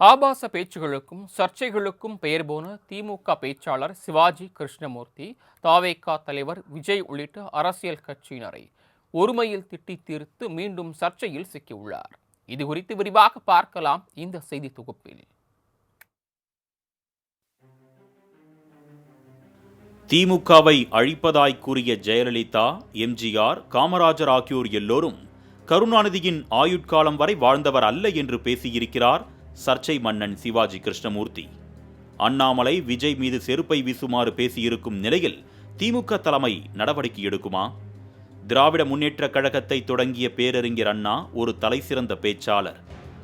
ஆபாச பேச்சுகளுக்கும் சர்ச்சைகளுக்கும் பெயர் போன திமுக பேச்சாளர் சிவாஜி கிருஷ்ணமூர்த்தி தாவேகா தலைவர் விஜய் உள்ளிட்ட அரசியல் கட்சியினரை ஒருமையில் திட்டி தீர்த்து மீண்டும் சர்ச்சையில் சிக்கியுள்ளார். இது குறித்து விரிவாக பார்க்கலாம் இந்த செய்தி தொகுப்பில். திமுகவை அழிப்பதாய் கூறிய ஜெயலலிதா எம்ஜிஆர் காமராஜர் ஆகியோர் எல்லோரும் கருணாநிதியின் ஆயுட்காலம் வரை வாழ்ந்தவர் அல்ல என்று பேசியிருக்கிறார் சர்ச்சை மன்னன் சிவாஜி கிருஷ்ணமூர்த்தி. அண்ணாமலை விஜய் மீது செருப்பை வீசுமாறு பேசியிருக்கும் நிலையில் திமுக தலைமை நடவடிக்கை எடுக்குமா? திராவிட முன்னேற்றக் கழகத்தை தொடங்கிய பேரறிஞர் அண்ணா ஒரு தலைசிறந்த பேச்சாளர்.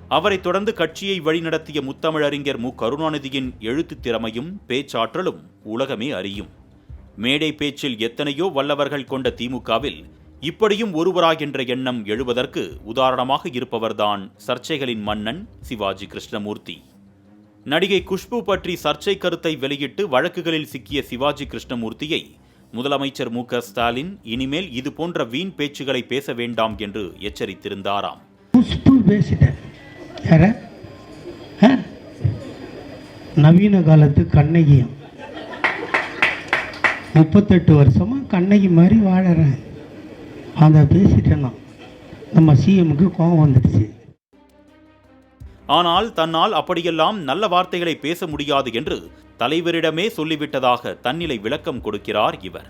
அவரைத் தொடர்ந்து கட்சியை வழிநடத்திய முத்தமிழறிஞர் மு. கருணாநிதியின் எழுத்து திறமையும் பேச்சாற்றலும் உலகமே அறியும். மேடை பேச்சில் எத்தனையோ வல்லவர்கள் கொண்ட திமுகவில் இப்படியும் ஒருவராகின்ற என்ற எண்ணம் எழுவதற்கு உதாரணமாக இருப்பவர்தான் சர்ச்சைகளின் மன்னன் சிவாஜி கிருஷ்ணமூர்த்தி. நடிகை குஷ்பு பற்றி சர்ச்சை கருத்தை வெளியிட்டு வழக்குகளில் சிக்கிய சிவாஜி கிருஷ்ணமூர்த்தியை முதலமைச்சர் மு க ஸ்டாலின் இனிமேல் இது போன்ற வீண் பேச்சுகளை பேச வேண்டாம் என்று எச்சரித்திருந்தாராம். யார? ஆ? நவீன காலத்து கண்ணகியம் முப்பத்தெட்டு வருஷமா கண்ணகி மாதிரி வாழறேன். அதை பேசிட்டேன் நான் நம்ம சிஎம்க்கு கோபம் வந்துடுச்சு. ஆனால் தன்னால் அப்படியெல்லாம் நல்ல வார்த்தைகளை பேச முடியாது என்று தலைவரிடமே சொல்லிவிட்டதாக தன்னிலை விளக்கம் கொடுக்கிறார் இவர்.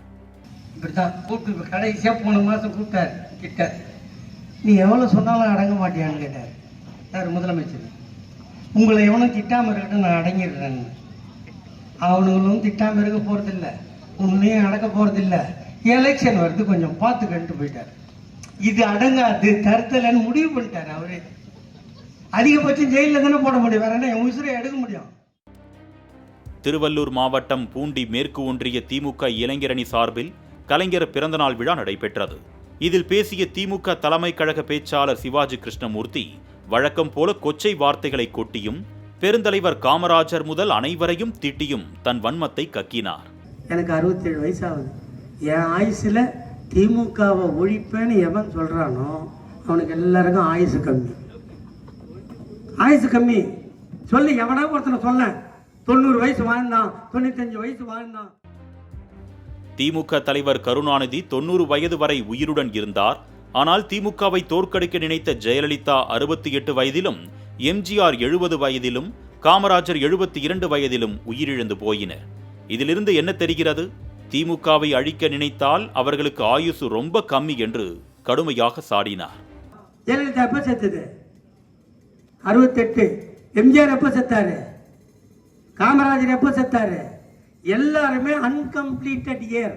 கூப்பிட்டு கடைசியாக போன மாதம் கூப்பிட்டார் கிட்ட நீ எவ்வளோ சொன்னாலும் அடங்க மாட்டியான்னு கேட்டார். யார் முதலமைச்சர் உங்களை எவனும் திட்டாமல் இருக்கட்டும் நான் அடங்கிடுறேன்னு. அவனுங்களும் திட்டாமல் இருக்க போகிறதில்ல உன்னையும் அடக்க போகிறதில்ல எலெக்ஷன் வருது கொஞ்சம் பார்த்து கண்டு போயிட்டார். இது அடங்காது தருத்தலைன்னு முடிவு பண்ணிட்டார் அவரே. அதிகபட்சம் ஜெயிலில் தானே போட முடியும் வேற என்ன என் உசுரை எடுக்க முடியும். திருவள்ளூர் மாவட்டம் பூண்டி மேற்கு ஒன்றிய திமுக இளைஞரணி சார்பில் கலைஞர் பிறந்தநாள் விழா நடைபெற்றது. இதில் பேசிய திமுக தலைமை கழக பேச்சாளர் சிவாஜி கிருஷ்ணமூர்த்தி வழக்கம் போல கொச்சை வார்த்தைகளை கொட்டியும் பெருந்தலைவர் காமராஜர் முதல் அனைவரையும் திட்டியும் தன் வன்மத்தை கக்கினார். எனக்கு அறுபத்தேழு வயசு ஆகுது. என் ஆயுசில் திமுகவை ஒழிப்பேன்னு எவன் சொல்கிறானோ அவனுக்கு எல்லாருக்கும் ஆயுசு கம்மி. ஆயுசு கம்மி. சொல்லி எவனா ஒருத்தனை சொல்ல தொண்ணூறு வயசு வாழ்ந்தான் தொண்ணூத்தஞ்சு வயசு வாழ்ந்தான். திமுக தலைவர் கருணாநிதி தொன்னூறு வயது வரை உயிருடன் இருந்தார். ஆனால் திமுகவை தோற்கடிக்க நினைத்த ஜெயலலிதா அறுபத்தி எட்டு வயதிலும் எம்ஜிஆர் எழுபது வயதிலும் காமராஜர் எழுபத்தி இரண்டு வயதிலும் உயிரிழந்து போயினர். இதிலிருந்து என்ன தெரிகிறது? திமுகவை அழிக்க நினைத்தால் அவர்களுக்கு ஆயுசு ரொம்ப கம்மி என்று கடுமையாக சாடினார். ஜெயலலிதா எப்போ செத்தது? அறுபத்தெட்டு. எம்ஜிஆர் எப்போ செத்தாரு? காமராஜர் எப்போ செத்தாரு? எல்லாருமே அன்கம்ப்ளீட்டட் இயர்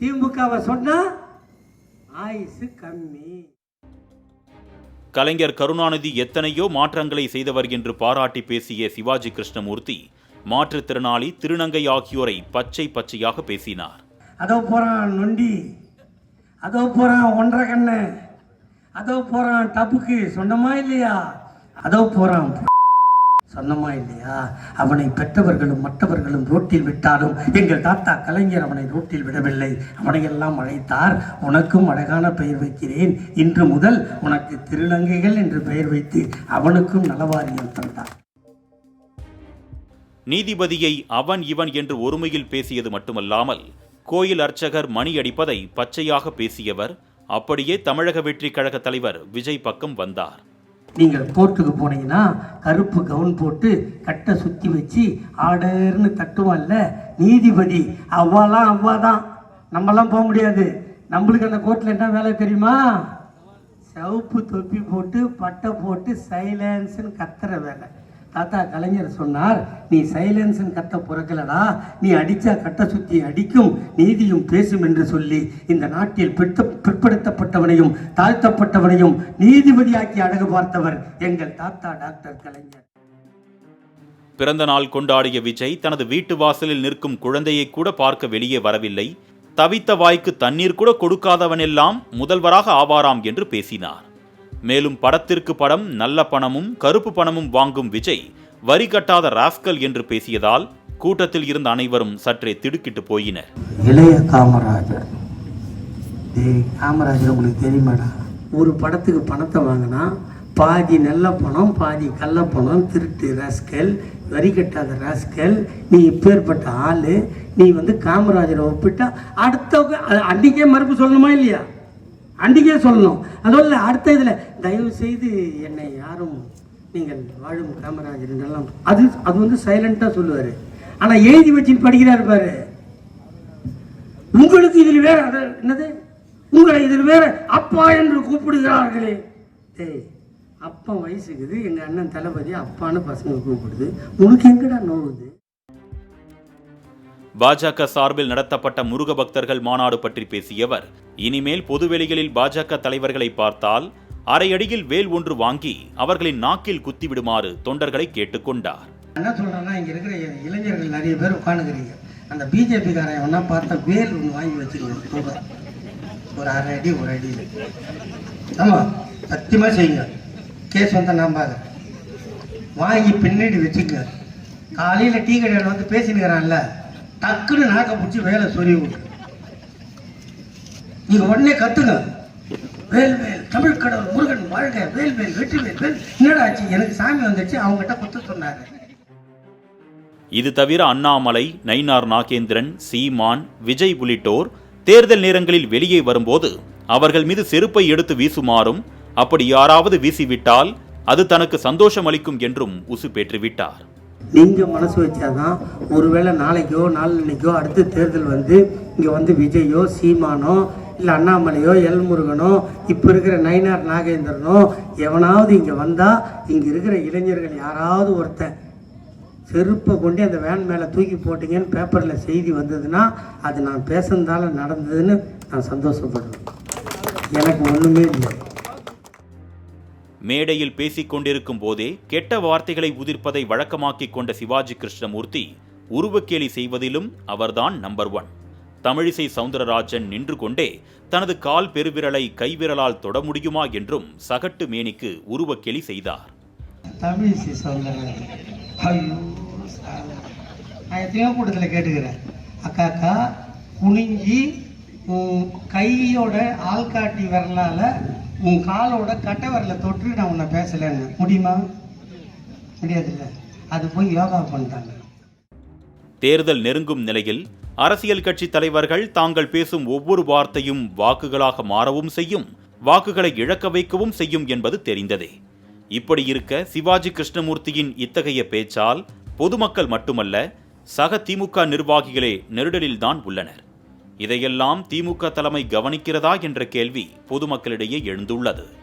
திமுகவை சொன்னா ஆயுசு கம்மி. கலைஞர் கருணாநிதி எத்தனையோ மாற்றங்களை செய்தவர் என்று பாராட்டி பேசிய சிவாஜி கிருஷ்ணமூர்த்தி மாற்றுத்திறனாளி திருநங்கை ஆகியோரை பச்சை பச்சையாக பேசினார். அதோ போறான் நொண்டி அதோ போறான் ஒன்றரை கண்ணு அதோ போறான் டப்புக்கு சொன்னமா இல்லையா? அதோ போறான் சொன்னமா இல்லையா? அவனை பெற்றவர்களும் மற்றவர்களும் ரோட்டில் விட்டாலும் எங்கள் தாத்தா கலைஞர் அவனை ரோட்டில் விடவில்லை. அவனை எல்லாம் அழைத்தார். உனக்கும் அழகான பெயர் வைக்கிறேன். இன்று முதல் உனக்கு திருநங்கைகள் என்று பெயர் வைத்து அவனுக்கும் நலவாரியம் தந்தார். நீதிபதியை அவன் இவன் என்று ஒருமையில் பேசியது மட்டுமல்லாமல் கோயில் அர்ச்சகர் மணி அடிப்பதை பச்சையாக பேசியவர் அப்படியே தமிழக வெற்றி கழக தலைவர் விஜய் பக்கம் வந்தார். நீங்கள் கோர்ட்டுக்கு போனீங்கன்னா கருப்பு கவுன் போட்டு கட்டை சுற்றி வச்சு ஆடர்னு தட்டுவான்ல நீதிபதி அவ்வாலாம் அவ்வா தான் நம்மலாம் போக முடியாது. நம்மளுக்கு அந்த கோர்ட்டில் என்ன வேலை தெரியுமா? சிவப்பு தொப்பி போட்டு பட்டை போட்டு சைலன்ஸ்னு கத்துற வேலை. தாத்தா கலைஞர் சொன்னார் நீ சைலன்ஸன் கத்த பிறக்கலடா. நீ அடிச்சா கட்ட சுத்தி அடிக்கும் நீதியும் பேசும் என்று சொல்லி இந்த நாட்டில் பிற்ப பிற்படுத்தப்பட்டவனையும் தாழ்த்தப்பட்டவனையும் நீதிபதியாக்கி அழகு பார்த்தவர் எங்கள் தாத்தா டாக்டர் கலைஞர். பிறந்த நாள் கொண்டாடிய விஜய் தனது வீட்டு வாசலில் நிற்கும் குழந்தையை கூட பார்க்க வெளியே வரவில்லை. தவித்த வாய்க்கு தண்ணீர் கூட கொடுக்காதவனெல்லாம் முதல்வராக ஆவாராம் என்று பேசினார். மேலும் படத்திற்கு படம் நல்ல பணமும் கருப்பு பணமும் வாங்கும் விஜய் வரி கட்டாத ராஸ்கல் என்று பேசியதால் கூட்டத்தில் இருந்த அனைவரும் சற்றே திடுக்கிட்டு போயினர். இளைய காமராஜர். காமராஜர் உங்களுக்கு தெரியுமாடா? ஒரு படத்துக்கு பணத்தை வாங்கினா பாதி நல்ல பணம் பாதி கள்ள பணம் திருட்டு ராஸ்கல் வரி கட்டாத ராஸ்கல் நீ இப்பேற்பட்ட ஆள் நீ வந்து காமராஜரை ஒப்பிட்டா அடுத்தவங்க அது அன்றைக்கே மறுப்பு சொல்லணுமா இல்லையா? அன்றைக்கே சொல்லணும். அதோட அடுத்த இதில் தயவு செய்து என்னை யாரும் நீங்கள் வாழும் காமராஜர் எல்லாம் அது அது வந்து சைலண்ட்டாக சொல்லுவார். ஆனால் எழுதி வச்சு படிக்கிறார் பாரு. உங்களுக்கு இதில் வேற அது என்னது? உங்களை இதில் வேற அப்பா என்று கூப்பிடுகிறார்களே. டேய் அப்பா வயசுக்குது எங்கள் அண்ணன் தளபதி அப்பான்னு பசங்க கூப்பிடுது. உனக்கு எங்கடா நோவுது? பாஜக சார்பில் நடத்தப்பட்ட முருக பக்தர்கள் மாநாடு பற்றி பேசியவர் இனிமேல் பொதுவெளிகளில் பாஜக தலைவர்களை பார்த்தால் அரையடியில் வேல் ஒன்று வாங்கி அவர்களின் நாக்கில் குத்திவிடுமாறு தொண்டர்களை கேட்டுக்கொண்டார். என்ன சொல்கிறேன்னா இங்க இருக்கிற இளைஞர்கள் நிறைய பேர் உட்காந்துக்கிறீங்க அந்த பிஜேபிக்காரன் ஒன்றா பார்த்த வேல் ஒன்று வாங்கி வச்சுக்கணும் ஒரு அரை அடி ஒரு அடி. ஆமா சத்தியமா செய்யுங்க. கேஸ் வந்தால் நம்பாங்க வாங்கி பின்னாடி வச்சுக்க காலையில் டீ கடையில் வந்து பேசினுக்கிறான்ல. டக்குன்னு நாக்க பிடிச்சி வேலை சொல்லி விட்டு நீங்கள் உடனே கத்துங்க. வேல் வேல் தமிழ் கடவுள் முருகன் வாழ்க வேல் வேல் வெற்றி வேல் வேல். என்னடா ஆச்சு? எனக்கு சாமி வந்துச்சு அவங்ககிட்ட குத்த சொன்னாங்க இது தவிர அண்ணாமலை நயினார் நாகேந்திரன் சீமான் விஜய் உள்ளிட்டோர் தேர்தல் நேரங்களில் வெளியே வரும்போது அவர்கள் மீது செருப்பை எடுத்து வீசுமாறும் அப்படி யாராவது வீசிவிட்டால் அது தனக்கு சந்தோஷம் அளிக்கும் என்றும் உசு பெற்றுவிட்டார் நீங்கள் மனசு வச்சாதான் ஒருவேளை நாளைக்கோ நாளன்னைக்கோ அடுத்த தேர்தல் வந்து இங்கே வந்து விஜயோ சீமானோ இல்லை அண்ணாமலையோ எல் முருகனோ இப்போ இருக்கிற நயினார் நாகேந்திரனோ எவனாவது இங்கே வந்தால் இங்கே இருக்கிற இளைஞர்கள் யாராவது ஒருத்தன் செருப்பை கொண்டு அந்த வேன் மேலே தூக்கி போட்டீங்கன்னு பேப்பரில் செய்தி வந்ததுன்னா அது நான் பேசுனதால் நடந்ததுன்னு நான் சந்தோஷப்படுறேன். எனக்கு ஒன்றுமே இல்லை. மேடையில் பேசிக் கொண்டிருக்கும் போதே கெட்ட வார்த்தைகளை உதிர்ப்பதை வழக்கமாக்கிக் கொண்ட சிவாஜி கிருஷ்ணமூர்த்தி உருவக்கேலி செய்வதிலும் அவர்தான் நம்பர் ஒன் தமிழிசை சவுந்தரராஜன் நின்று கொண்டே தனது கால் பெருவிரலை கைவிரலால் தொட முடியுமா என்றும் சகட்டு மேனிக்கு உருவக்கேலி செய்தார். தமிழிசை நான் எத்தனையோ கூட்டத்தில் கேட்டுக்கிறேன். அக்கா அக்கா குனிஞ்சி கையோட ஆள்காட்டி விரலால உன் காலோட கட்டவரில் தொற்று நான் உன்னை பேசலைன்னு. முடியுமா? முடியாதுல்ல. அது போய் யோகா பண்ணிட்டாங்க. தேர்தல் நெருங்கும் நிலையில் அரசியல் கட்சி தலைவர்கள் தாங்கள் பேசும் ஒவ்வொரு வார்த்தையும் வாக்குகளாக மாறவும் செய்யும் வாக்குகளை இழக்க வைக்கவும் செய்யும் என்பது தெரிந்ததே. இப்படி இருக்க சிவாஜி கிருஷ்ணமூர்த்தியின் இத்தகைய பேச்சால் பொதுமக்கள் மட்டுமல்ல சக திமுக நிர்வாகிகளே நெருடலில்தான் உள்ளனர். இதையெல்லாம் திமுக தலைமை கவனிக்கிறதா என்ற கேள்வி பொதுமக்களிடையே எழுந்துள்ளது.